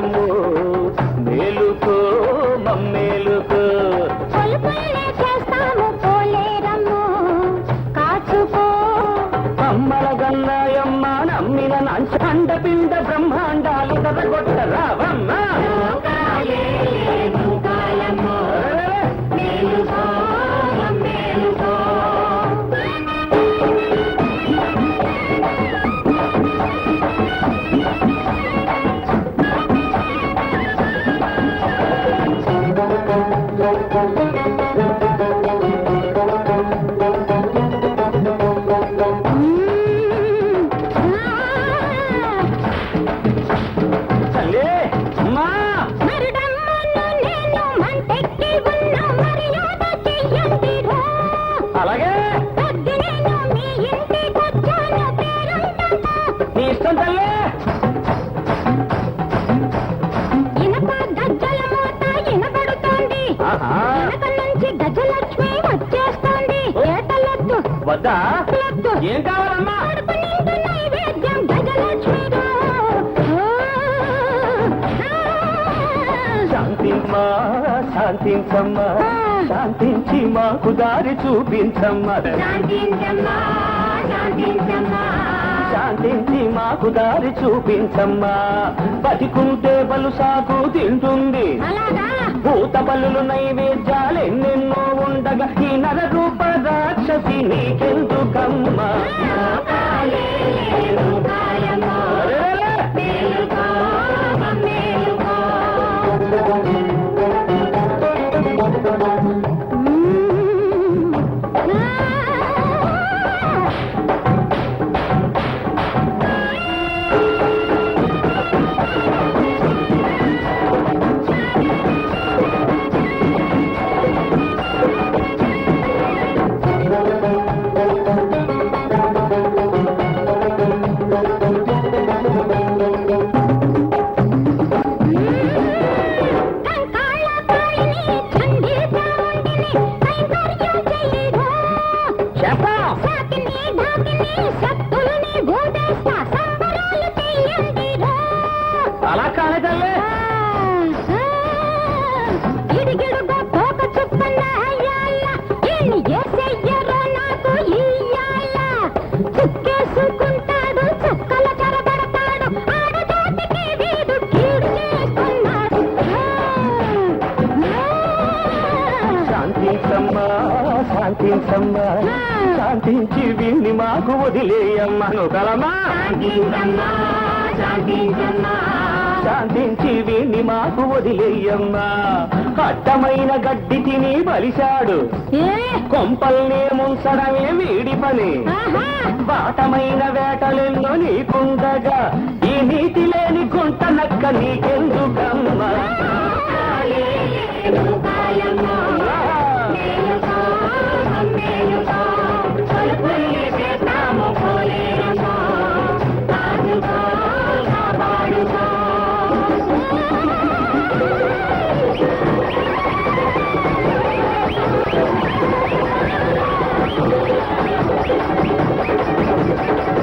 కాలము. మేలుకో మమ్మేలుకో. కాచుకో. అమ్మల గన్నాయమ్మ నమ్మిన నంచ పిండ బ్రహ్మ అలాగే? నీ ఇష్టం తల్లి! వద్దా? ఏం కావాలమ్మా? శాంతిమ్మా శాంతించమ్మా శాంతించి మాకు దారి చూపించమ్మా. శాంతించి మాకు దారి చూపించమ్మా. బతికుంటే బలు సాకు తింటుంది. భూత బలులు నైవేద్యాలు ఎన్నెన్నో ఉండగా ఈ నర రూప రాక్షసి నీకెందుకమ్మా శాంతించమ్మా శాంతించమ్మా. శాంతించి వీణ్ణి మాకు వదిలేయమ్మను కలమా శాంతించమ్మా శాంతించమ్మా. శాంతించి వీణ్ణి మాకు వదిలేయమ్మా. అడ్డమైన గడ్డి తిని బలిశాడు. కొంపల్నే ముంచడమే వీడి పని. బాటమైన వేటలెన్నో నీకుండగా. ఈ నీతి లేని గుంట నక్క నీకెందుకమ్మా Thank you.